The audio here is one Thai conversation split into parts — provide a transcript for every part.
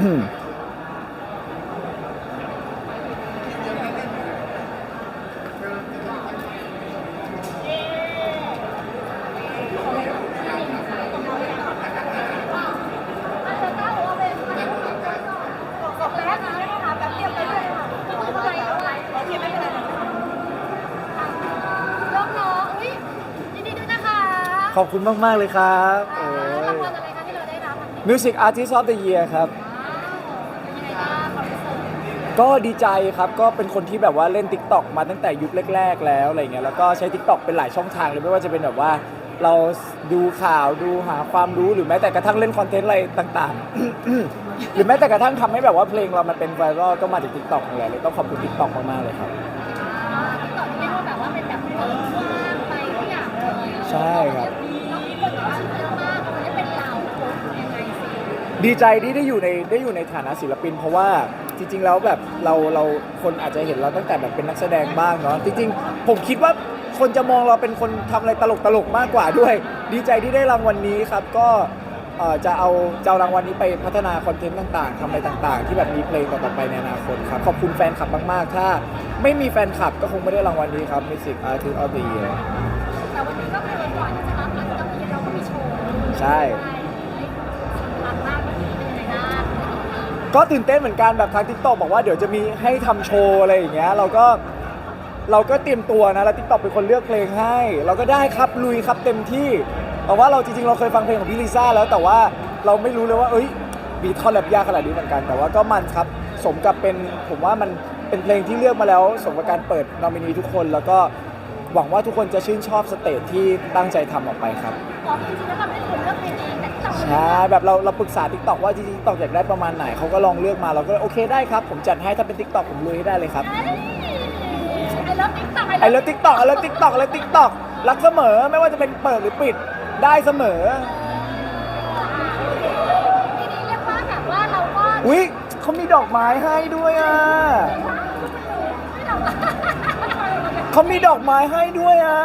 ขอบคุณมาก ๆ เลยครับโอ้ยรางวัลอะไรคะที่เราได้รับ Music Artist of the Year ครับ เป็นยังไงบ้างความรู้สึ กก็ดีใจครับก็เป็นคนที่แบบว่าเล่น TikTok มาตั้งแต่ยุคแรก ๆ แล้วอะไรเงี้ยแล้วก็ใช้ TikTok เป็นหลายช่องทางเลยไม่ว่าจะเป็นแบบว่า เราดูข่าวดูหาความรู้หรือแม้แต่กระทั่งเล่นคอนเทนต์อะไรต่างๆ หรือแม้แต่กระทั่งทำให้แบบว่าเพลงเรามันเป็นไวรัลก็มาจาก TikTok นี่แหละเลยต้องขอบคุณ TikTok มากๆเลยครับที่ก่อนเรียกว่าแบบว่าเป็นแบบเปิดกว้างไปทุกอย่างเลยใช่ครับแดีใจที่ได้อยู่ในได้อยู่ในฐานะศิลปิน เพราะว่าจริง ๆ แล้วแบบเราเราคนอาจจะเห็นเราตั้งแต่แบบเป็นนักแสดงบ้างเนาะจริง ๆ ผมคิดว่าคนจะมองเราเป็นคนทำอะไรตลกตลกๆมากกว่าด้วย ดีใจที่ได้รางวัลนี้ครับก็เอ่อจะเอาจะเอารางวัลนี้ไปพัฒนาคอนเทนต์ต่างๆทำอะไรต่างๆ ที่แบบมีเพลงต่อๆไปในอนาคตครับขอบคุณแฟนคลับมากๆ ถ้า ไม่มีแฟนคลับก็คงไม่ได้รางวัลนี้ครับ Music Artist of the Year แต่วันนี้ก็คือก่อนที่จะรับมันก็มีเราก็มีโชว์ใช่หลังมากวันนี้เป็นยังไงบ้าง ก็ตื่นเต้นเหมือนกันแบบทางทิกตอกบอกว่าเดี๋ยวจะมีให้ทำโชว์อะไรอย่างเงี้ยเราก็เราก็เตรียมตัวนะแล้วทิกตอกเป็นคนเลือกเพลงให้ เราก็ได้ครับลุยครับเต็มที่แต่ว่าเราจริงๆเราเคยฟังเพลงของพี่ลิซ่าแล้วแต่ว่าเราไม่รู้เลยว่าเอ้ยบีทอนแรปยากขนาดนี้เหมือนกันแต่ว่าก็มันครับสมกับเป็นผมว่ามันเป็นเพลงที่เลือกมาแล้ว สมกับการเปิดนอมินีทุกคน แล้วก็หวังว่าทุกคนจะชื่นชอบสเตจที่ตั้งใจทำออกไปครับ อ๋อจริงๆแล้วเราไม่ได้คนเลือกเพลงเอง ใช่แบบเราเราปรึกษา t ิ k t o k ว่าจริงๆ t ิ k t o k อยากได้ประมาณไหนเขาก็ลองเลือกมาเราก็โอเคได้ครับ ผมจัดให้ถ้าเป็น t ิ k t o k ผมลุยให้ได้เลยครับไอ้เลิฟติ๊กต็อกไอ้เลิฟทิกตอกไอ้เลิฟทิกตอกไอ้เลิฟทิกตอกรักเสมอไม่ว่าจะเป็นเปิดหรือปิดได้เสมอทีนี้เรียกว่าแบบว่าเราก็อุ๊ยเขามีดอกไม้ให้ด้วยอะไม่เราเขามีดอกไม้ให้ด้วยอะ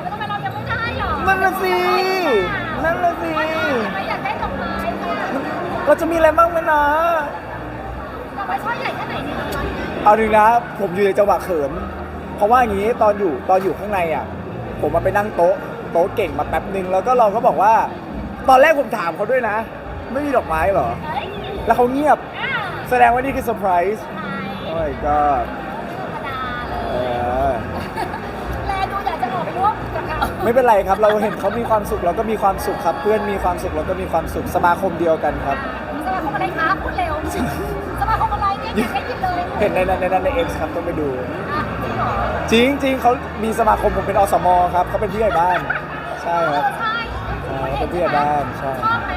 แล้วทำไมเรายังไม่ได้หรอนั่นน่ะสินั่นน่ะสิไม่ อยากได้ดอกไม้เนี่ยเราจะมีอะไรบ้างไหมนะ ดอกไม้ช่อใหญ่แค่ไหนเนี่ยเอาหนึ่งนะ ผมอยู่ในจังหวะเขิน เพราะว่าอย่างนี้ตอนอยู่ตอนอยู่ข้างในอะ ผมมาไปนั่งโต๊ะโต๊ะเก่งมาแป๊บหนึ่งแล้วก็เราก็บอกว่า ตอนแรกผมถามเขาด้วยนะ ไม่มีดอกไม้เหรอเฮ้ยแล้วเขาเงียบ อ่าแสดงว่านี่คือเซอร์ไพรส์ใช่โอ้ยก็ ไม่เป็นไรครับ เราเห็นเขามีความสุขเราก็มีความสุขครับ เพื่อนมีความสุขเราก็มีความสุขสมาคมเดียวกันครับ สมาคมอะไรคะพูดเร็วสมาคมอะไรเนี่ยอยากได้ยินเลยเห็นในนั้นในนั้นในเอ็กซ์ครับต้องไปดู อะจริงเหรอจริงจริงเขามีสมาคมผมเป็นอสมครับเขาเป็นผู้ใหญ่บ้าน ใช่ครับ ใช่อ่าเป็นผู้ใหญ่บ้านใช่ ชอบไหม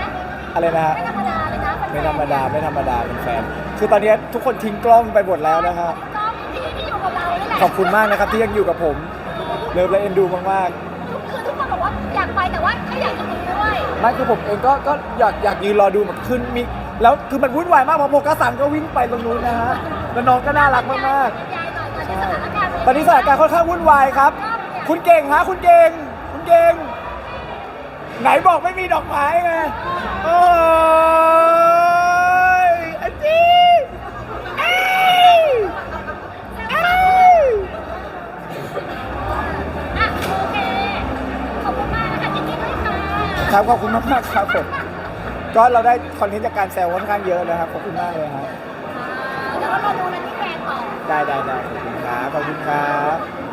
อะไรนะฮะ ไม่ธรรมดาเลยนะแฟนๆไม่ธรรมดาไม่ธรรมดาเป็นแฟน คือตอนนี้ทุกคนทิ้งกล้องไปหมดแล้วนะฮะ ก็มีพี่ที่อยู่กับเรานี่แหละขอบคุณมากนะครับที่ยังอยู่กับผม เลิฟและเอ็นดูมากคือทุกคนบอกว่าอยากไปแต่ว่าก็อยากจะดูด้วยๆไม่คือผมเองก็ก็อยากอยากยืนรอดูแบบขึ้นมีแล้วคือมันวุ่นวายมากเพราะโมกัสสันก็วิ่งไปตรงนู้นนะฮะแล้วน้องก็น่ารักมากยายหน่อยตอนนี้สถานการณ์ๆตอนนี้สถานการณ์ค่อนข้างวุ่นวายครับ คุณเก่งฮะคุณเก่ง คุณเก่ง ไหนบอกไม่มีดอกไม้ไงโอ้ย ครับขอบคุณมากๆครับผมก็เราได้คอนเทนต์จากการแซวค่อนข้างเยอะนะครับขอบคุณมากเลยครับเดี๋ยวเรารอดูนันที่แฟนต่อได้ได้ได้ขอบคุณครับขอบคุณครับ